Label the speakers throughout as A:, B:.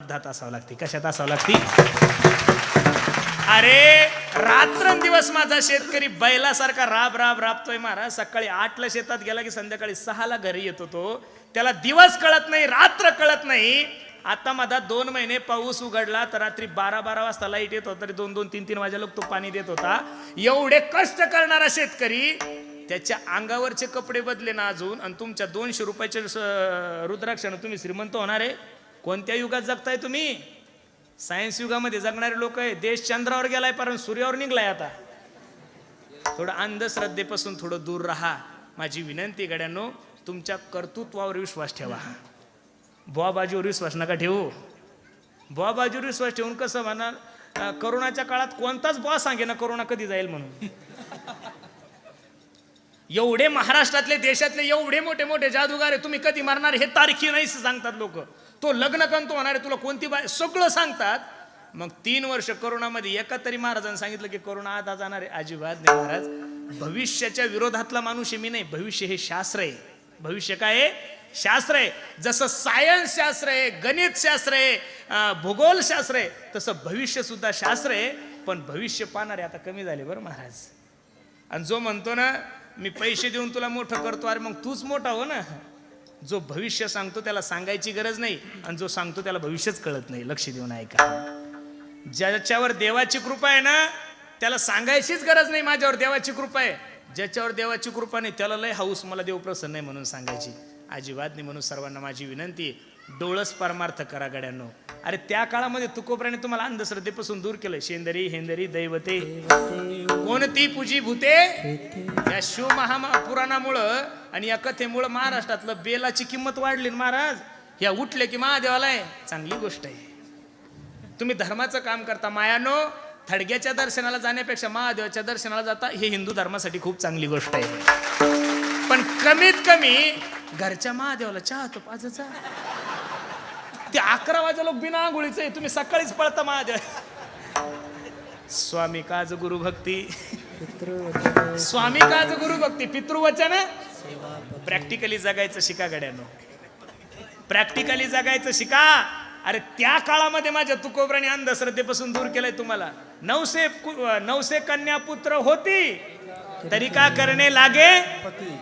A: श्रद्धात असावं लागते. कशात असावं लागते? अरे रात्रंदिवस माझा शेतकरी बैलासारखा राब राब राबतोय महाराज. सकाळी आठला शेतात गेला की संध्याकाळी सहाला घरी येतो तो त्याला दिवस कळत नाही रात्र कळत नाही. आता माझा दोन महिने पाऊस उघडला तर रात्री बारा बारा वाजता लाइट येत होता. तरी दोन दोन तीन तीन वाजे लोक तो पाणी देत होता. एवढे कष्ट करणारा शेतकरी त्याच्या अंगावरचे कपडे बदले ना अजून. आणि तुमच्या दोनशे रुपयाच्या रुद्राक्षण रुद्राक्षानं तुम्ही श्रीमंत होणार आहे. कोणत्या युगात जगताय तुम्ही? सायन्स युगामध्ये जगणारे लोक आहे देश चंद्रावर गेलाय कारण सूर्यावर निघलाय आता. थोडं अंधश्रद्धेपासून थोडं दूर राहा. माझी विनंती गड्यांनो तुमच्या कर्तृत्वावर विश्वास ठेवा. बुवा बाजूवर विश्वास नका ठेवू. बुवा बाजूवर विश्वास ठेवून कसं म्हणा करोनाच्या काळात कोणताच बुवा सांगे ना करोना कधी जाईल म्हणून. एवढे महाराष्ट्रातले देशातले एवढे मोठे मोठे जादूगार आहे तुम्ही कधी मारणार हे तारखी नाही सांगतात लोक. तो लग्न करतो होणार तुला कोणती बाय सगळं सांगतात. मग तीन वर्ष करोनामध्ये एका तरी महाराजांनी सांगितलं की करोना आता जाणार आहे. अजिबात नाही महाराज. भविष्याच्या विरोधातला माणूस आहे मी नाही. भविष्य हे शास्त्र आहे. भविष्य काय आहे? शास्त्र आहे. जसं सायन्स शास्त्र आहे गणित शास्त्र आहे भूगोल शास्त्र आहे तसं भविष्य सुद्धा शास्त्र आहे. पण भविष्य पाहणारे आता कमी झाले बरं महाराज. आणि जो म्हणतो ना मी पैसे देऊन तुला मोठं करतो अरे मग तूच मोठा हो ना. जो भविष्य सांगतो त्याला सांगायची गरज नाही आणि जो सांगतो त्याला भविष्यच कळत नाही. लक्ष देऊन ऐका. ज्याच्यावर देवाची कृपा आहे ना त्याला सांगायचीच गरज नाही माझ्यावर देवाची कृपा आहे. ज्याच्यावर देवाची कृपा नाही त्याला लय हाऊस मला देव प्रसन्न आहे म्हणून सांगायची. अजिबात नाही म्हणून सर्वांना माझी विनंती आहे, डोळस परमार्थ करा गड्यांनो. अरे त्या काळामध्ये तुकोबराने तुम्हाला अंधश्रद्धेपासून दूर केलं शेंदरी हेंदरी दैवते. कोणती पूजी भूते? या शिव महापुराणामुळं आणि या कथेमुळं महाराष्ट्रातलं बेलाची किंमत वाढली महाराज? या उठले की महादेवाला आहे. चांगली गोष्ट आहे. तुम्ही धर्माचं काम करता मायानो. थडग्याच्या दर्शनाला जाण्यापेक्षा महादेवाच्या दर्शनाला जाता हे हिंदू धर्मासाठी खूप चांगली गोष्ट आहे. पण कमीत कमी घरच्या महादेवाला चहा तो पाजाचा ते अकरा वाजे लोक बिना आंघोळीचं आहे. तुम्ही सकाळीच पळता माझ्या. स्वामी काज गुरु भक्ती. स्वामी काज गुरु भक्ती पितृवचन. प्रॅक्टिकली जगायचं शिका गड्यानो. प्रॅक्टिकली जगायचं शिका. अरे त्या काळामध्ये माझ्या तुकोबराने अंधश्रद्धेपासून दूर केलंय तुम्हाला. नवसे कु- नवसे कन्या पुत्र होती. तरी का करणे लागे?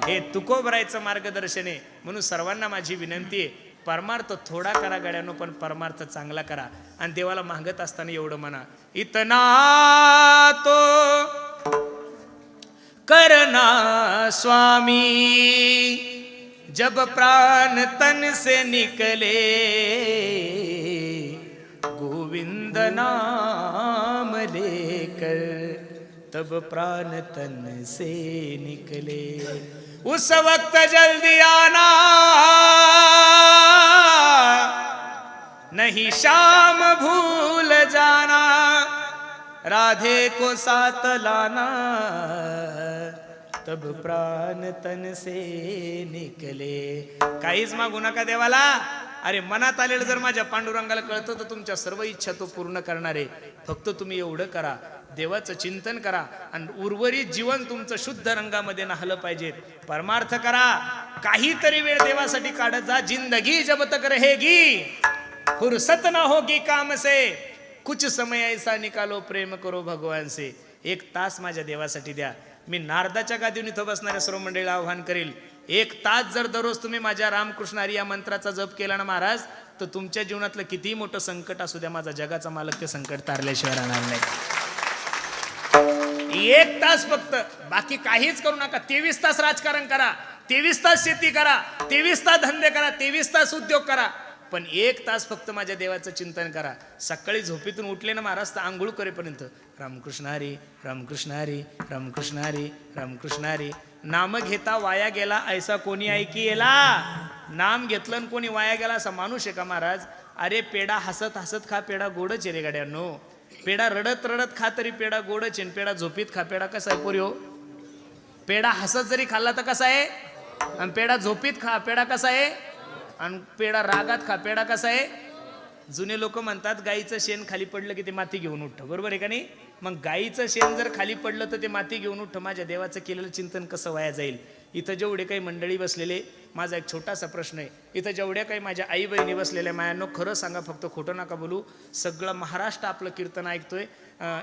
A: हे तुकोबरायचं मार्गदर्शन. आहे म्हणून सर्वांना माझी विनंती आहे. परमार्थ थोडा करा गड्यानो पण परमार्थ चांगला करा. आणि देवाला मागत असताना एवढं म्हणा इतना तो करना स्वामी जब प्राण तन से निकले गोविंद नाम लेकर तब प्राण तन से निकले। उस वक्त जल्दी आना। नहीं शाम भूल जाना। राधे को साथ लाना। तब प्राण तन से निकले। काहीच मागू नका देवाला। अरे मनात आलेलं जर माझ्या पांडुरंगाला कळतं तर तुमच्या सर्व इच्छा तो पूर्ण करणार आहे. फक्त तुम्ही एवढं करा. देवाचं चिंतन करा आणि उर्वरित जीवन तुमचं शुद्ध रंगामध्ये नाहलं पाहिजे. परमार्थ करा. काहीतरी वेळ देवासाठी काढत जा. जिंदगी जब तक रहेगी फुरसत ना होगी काम से. कुछ समय ऐसा निकालो प्रेम करो भगवान से. एक तास माझ्या देवासाठी द्या. मी नारदाच्या गादीवर इथं बसणाऱ्या सर्व मंडळीला आव्हान करेल. एक तास जर दररोज तुम्ही माझ्या रामकृष्ण हरी या मंत्राचा जप केला ना महाराज तर तुमच्या जीवनातलं कितीही मोठं संकट असू द्या. माझा जगाचा मालक ते संकट तारल्याशिवाय राहणार नाही. एक तास फक्त. बाकी काहीच करू नका. तेवीस तास राजकारण करा. तेवीस तास शेती करा. तेवीस तास धंदे करा. तेवीस तास उद्योग करा. पण एक तास फक्त माझ्या देवाचं चिंतन करा. सकाळी झोपेतून उठले ना महाराज तर आंघोळ करेपर्यंत. रामकृष्ण हरी रामकृष्ण हरी रामकृष्ण हरी रामकृष्ण हरी. नाम घेता वाया गेला ऐसा कोणी ऐकी येला? नाम घेतलं कोणी वाया गेला असा माणूस आहे का महाराज? अरे पेडा हसत हसत खा पेडा गोडच आहे रे गाड्यांनो. पेडा रडत रडत खा तरी पेडा गोडच आहे पेढा पेडा झोपीत खा पेडा कसा आहे पोरी हो? पेडा हसत जरी खाल्ला तर कसा आहे? आणि पेडा झोपीत खा पेडा कसा आहे? आणि पेडा रागात खा पेडा कसा आहे? जुने लोक म्हणतात गाईचं शेण खाली पडलं की ते माती घेऊन उठतं. बरोबर आहे का नाही? मग गाईचं शेण जर खाली पडलं तर ते माती घेऊन उठतं. माझ्या देवाचं केलेलं चिंतन कसं वाया जाईल? इथं जेवढे काही मंडळी बसलेले माझा एक छोटासा प्रश्न आहे. इथं जेवढ्या काही माझ्या आई बहिणी बसलेल्या मायांनो खरं सांगा फक्त खोटं नका बोलू. सगळं महाराष्ट्र आपलं कीर्तन ऐकतोय.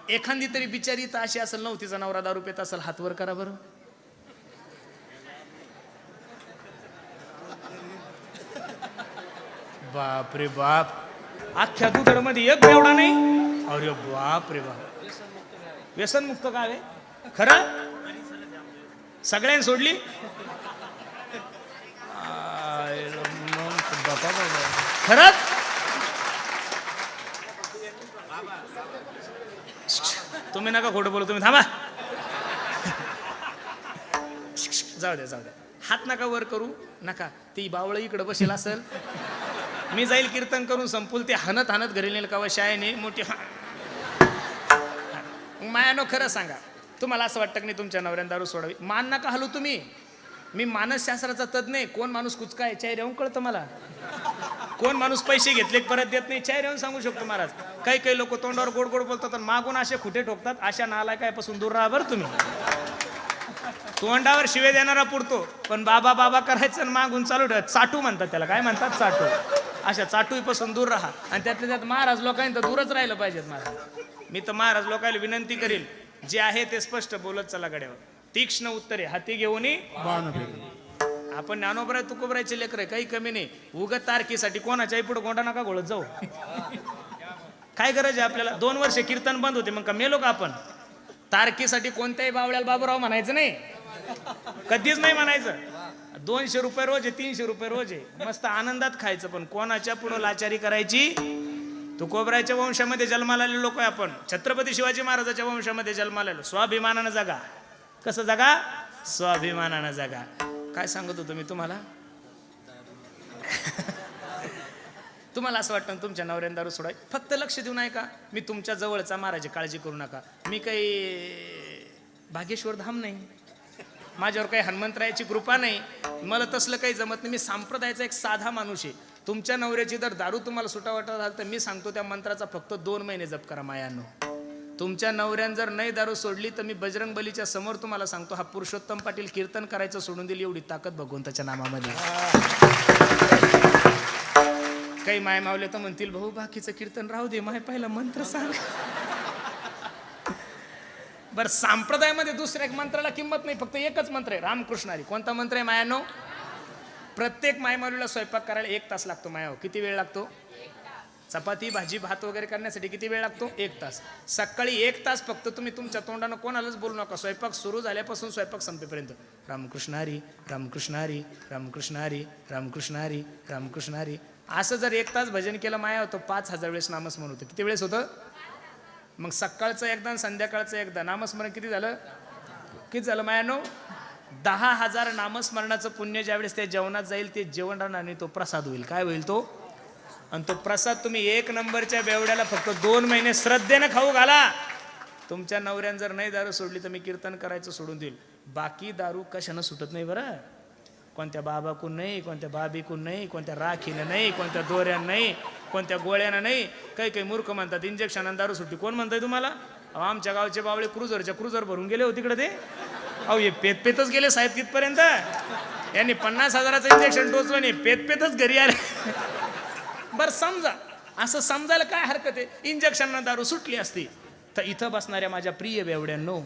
A: एखादी तरी बिचारी तर अशी असेल नव्हती जनावरा हो, नवरा दारू पेत असेल हातवर करा बरं. बाप रे बाप. अख्ख्या दुधडमध्ये एक एवढा नाही? अरे बाप रे बाप. व्यसनमुक्त गाव आहे. खरं? सगळ्यांनी सोडली आयला मग बापा बाबा. खरंच? तुम्ही नका खोटं बोलू तुम्ही थांबा. जाऊ द्या जाऊ द्या. हात नका वर करू नका. ती बावळ इकडं बसेल असेल. मी जाईल कीर्तन करून संपूल ते हनत हनत घरी नेल का शाळेने मोठी मग मायानो खरं सांगा. तुम्हाला असं वाटतं की नाही तुमच्या नवऱ्यानं दारू सोडावी? मान नका हलू तुम्ही. मी मानसशास्त्राचा तज्ञ नाही कोण माणूस कुचका आहे चाय येऊन कळतं मला. कोण माणूस पैसे घेतले की परत देत नाही? चाय येऊन सांगू शकतो महाराज. काही काही लोक तोंडावर गोड गोड बोलतात मागून असे खुटे ठोकतात. अशा नालायकापासून दूर राहा बरं तुम्ही. तोंडावर शिवे देणारा पुरतो. पण बाबा बाबा करायचं आणि मागून चालू ठेवत चाटू म्हणतात त्याला. काय म्हणतात? चाटू. अशा चाटूपासून दूर राहा. आणि त्यातल्या त्यात महाराज लोकांनी तर दूरच राहिलं पाहिजेत महाराज. मी तर महाराज लोकांना विनंती करील जे आहे ते स्पष्ट बोलत चला गड्यावर. तीक्ष्ण उत्तरे हाती घेऊन आपण ज्ञानोबराय तुकोबरायचे लेकर आहे काही कमी नाही. उगत तारखेसाठी कोणाच्याही पुढे गोंडा नका घोळत जाऊ. काय गरज आहे आपल्याला? दोन वर्ष कीर्तन बंद होते मग का मेलो का आपण? तारखेसाठी कोणत्याही बावळ्याला बाबूराव म्हणायचं नाही. कधीच नाही म्हणायचं. दोनशे रुपये रोज आहे तीनशे रुपये रोज आहे. मस्त आनंदात खायचं पण कोणाच्या पुढं लाचारी करायची? तू कोबरायच्या वंशामध्ये जन्माला आलेलो लोक आहे आपण. छत्रपती शिवाजी महाराजाच्या वंशामध्ये जन्माला स्वाभिमानानं जगा. कसं जगा? स्वाभिमानानं जगा. काय सांगत होतो मी तुम्हाला? तुम्हाला असं वाटतं तुमच्या नवऱ्यान दारू सोडाय? फक्त लक्ष देऊ नये का मी तुमच्या जवळचा महाराज काळजी करू नका. मी काही भागेश्वर धाम नाही. माझ्यावर काही हनुमंतरायाची कृपा नाही. मला तसलं काही जमत नाही. मी संप्रदायाचा एक साधा माणूस आहे. तुमच्या नवऱ्याची जर दारू तुम्हाला सुटावाटा झाला तर मी सांगतो त्या मंत्राचा फक्त दोन महिने जप करा मायानो. तुमच्या नवऱ्यानं जर नाही दारू सोडली तर मी बजरंग बलीच्या समोर तुम्हाला सांगतो हा पुरुषोत्तम पाटील कीर्तन करायचं सोडून दिली एवढी ताकद भगवंताच्या नामामध्ये. काही माय मावले तर म्हणतील भाऊ बाकीचं कीर्तन राहू दे माय पहिला मंत्र सांग. बर संप्रदायामध्ये दुसऱ्या एक मंत्राला किंमत नाही फक्त एकच मंत्र आहे रामकृष्णारी कोणता मंत्र आहे मायानो? प्रत्येक मायमाऊलीला स्वयंपाक करायला एक तास लागतो मायाव किती वेळ लागतो? चपाती भाजी भात वगैरे करण्यासाठी किती वेळ लागतो? एक तास. सकाळी एक तास फक्त तुम्ही तुमच्या तोंडानं कोणालाच बोलू नका. स्वयंपाक सुरू झाल्यापासून स्वयंपाक संपेपर्यंत. रामकृष्णारी रामकृष्ण हरी रामकृष्ण हरी असं जर एक तास भजन केलं माया होतं पाच हजार वेळेस नामस्मरण होतं. किती वेळेस होतं? मग सकाळचं एकदा आणि संध्याकाळचं एकदा. नामस्मरण किती झालं? किती झालं मायानो? दहा हजार नामस्मरणाचं पुण्य ज्यावेळेस त्या जेवणात जाईल ते जेवण राहणार आणि तो प्रसाद होईल. काय होईल तो? आणि तो प्रसाद तुम्ही एक नंबरच्या बेवड्याला फक्त दोन महिने श्रद्धेनं खाऊ घाला. तुमच्या नवऱ्यानं जर नाही दारू सोडली तर मी कीर्तन करायचं सोडून देईल. बाकी दारू कशानं सुटत नाही बरं? कोणत्या बाबाकून नाही कोणत्या बाबीकून नाही कोणत्या राखीनं नाही कोणत्या दोऱ्यानं नाही कोणत्या गोळ्यानं नाही. काही काही मूर्ख म्हणतात इंजेक्शन दारू सुट्टी कोण म्हणताय तुम्हाला? अहो, आमच्या गावचे बावळे क्रुझरच्या क्रुझर भरून गेले होते तिकडे ते. अहो हे पेत पेतच गेले साहेब तिथपर्यंत. यांनी पन्नास हजाराचं इंजेक्शन टोचलं नाही पेत पेतच घरी आले. बरं समजा. असं समजायला काय हरकत आहे? इंजेक्शन दारू सुटली असती. तर इथं बसणाऱ्या माझ्या प्रिय बेवड्यांनो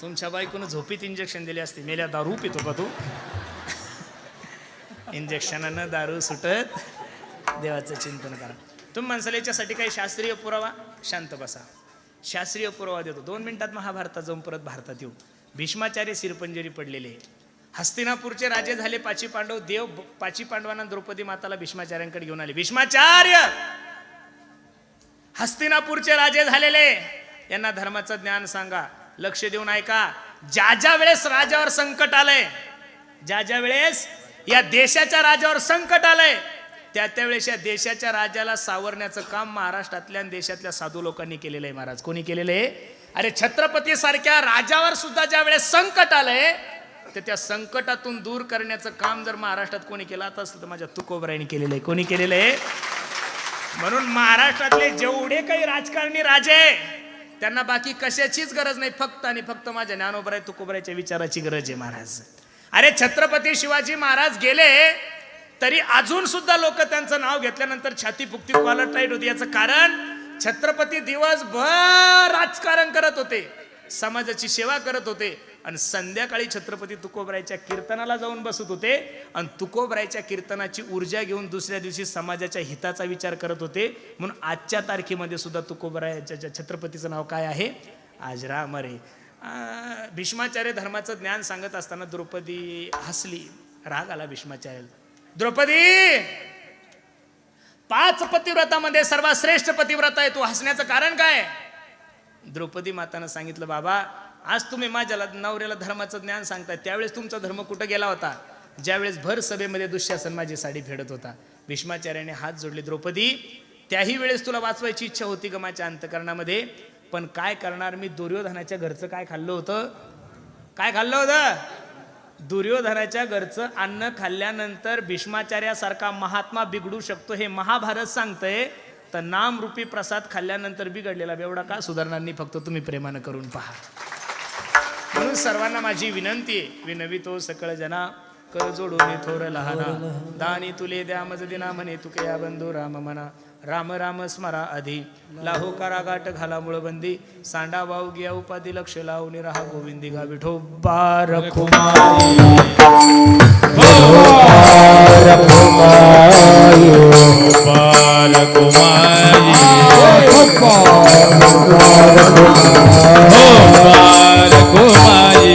A: तुमच्या बायकोनं झोपीत इंजेक्शन दिले असते. मेल्या दारू पितो का तू? इंजेक्शनानं दारू सुटत. देवाचं चिंतन करा. तुम्ही माणसाला याच्यासाठी काही शास्त्रीय पुरावा? शांत बसा. शास्त्रीय पुरावा देतो. दोन मिनिटात महाभारतात जाऊन परत भारतात येऊ. भीष्माचार्य सिरपंजरी पडलेले. आहे. हस्तिनापूरचे राजे झाले पाची पांडव. देव पाची पांडवांना द्रौपदी माताला भीष्माचार्यांकडे घेऊन आले. भीष्माचार्य! हस्तिनापूरचे राजे झालेले. यांना धर्माचं ज्ञान सांगा. लक्ष देऊन ऐका. ज्या ज्या वेळेस राजावर संकट आलंय ज्या ज्या वेळेस या देशाच्या राजावर संकट आलंय त्या त्यावेळेस या देशाच्या राजाला सावरण्याचं काम महाराष्ट्रातल्या देशातल्या साधू लोकांनी केलेलं आहे महाराज. कोणी केलेलं आहे? अरे छत्रपती सारख्या राजावर सुद्धा ज्या वेळेस संकट आलंय तर त्या संकटातून दूर करण्याचं काम जर महाराष्ट्रात कोणी केलं आता असेल तर माझ्या तुकोबराईने केलेलं आहे. कोणी केलेलं आहे? म्हणून महाराष्ट्रातले जेवढे काही राजकारणी राजे त्यांना बाकी कशाचीच गरज नाही. फक्त आणि फक्त माझ्या ज्ञानोबराय तुकोबरायच्या विचाराची गरज आहे महाराज. अरे छत्रपती शिवाजी महाराज गेले तरी अजून सुद्धा लोक त्यांचं नाव घेतल्यानंतर छाती फुकती कॉलर टाईट होती. याचं कारण छत्रपती दिवसभर राजकारण करत होते समाजाची सेवा करत होते. आणि संध्याकाळी छत्रपती तुकोबरायच्या कीर्तनाला जाऊन बसत होते आणि तुकोबरायच्या कीर्तनाची ऊर्जा घेऊन दुसऱ्या दिवशी समाजाच्या हिताचा विचार करत होते. म्हणून आजच्या तारखेमध्ये सुद्धा तुकोबरायाच्या छत्रपतीचं नाव काय आहे? आज रे. भीष्माचार्य धर्माचं ज्ञान सांगत असताना द्रौपदी हसली. राग आला भीष्माचार्याला. द्रौपदी! पाच पतिव्रतामध्ये सर्वात श्रेष्ठ पतिव्रता आहे. तू हसण्याचं कारण काय? द्रौपदी मातानं सांगितलं बाबा आज तुम्ही माझ्याला नवऱ्याला धर्माचं ज्ञान सांगताय त्यावेळेस तुमचा धर्म कुठं गेला होता? ज्यावेळेस भर सभेमध्ये दुःशासन माझी साडी फेडत होता. भीष्माचार्याने हात जोडले द्रौपदी त्याही वेळेस तुला वाचवायची इच्छा होती का माझ्या अंतकरणामध्ये पण काय करणार मी? दुर्योधनाच्या घरचं काय खाल्लं होतं? काय खाल्लं होतं? दुर्योधनाच्या घरचं अन्न खाल्ल्यानंतर भीष्माचार्यासारखा महात्मा बिघडू शकतो हे महाभारत सांगतंय. तर नामरूपी प्रसाद खाल्ल्यानंतर बिघडलेला बेवडा का सुधारणार नाही? फक्त तुम्ही प्रेमानं करून पहा. म्हणून सर्वांना माझी विनंती आहे. विनवितो सकळ जना कर जोडून थोर लहाना. दानी तुले द्या मज दिना म्हणे तुकया बंधू राम म्हणा राम राम स्मरा आधी. लाहो कारागाट घाला मुळबंदी. सांडा वाऊ गिया उपाधी लक्ष लावून राहा गोविंदी गा विठो बारकुमारी
B: कुमार. हो, हो, हो. कुमार कुमारी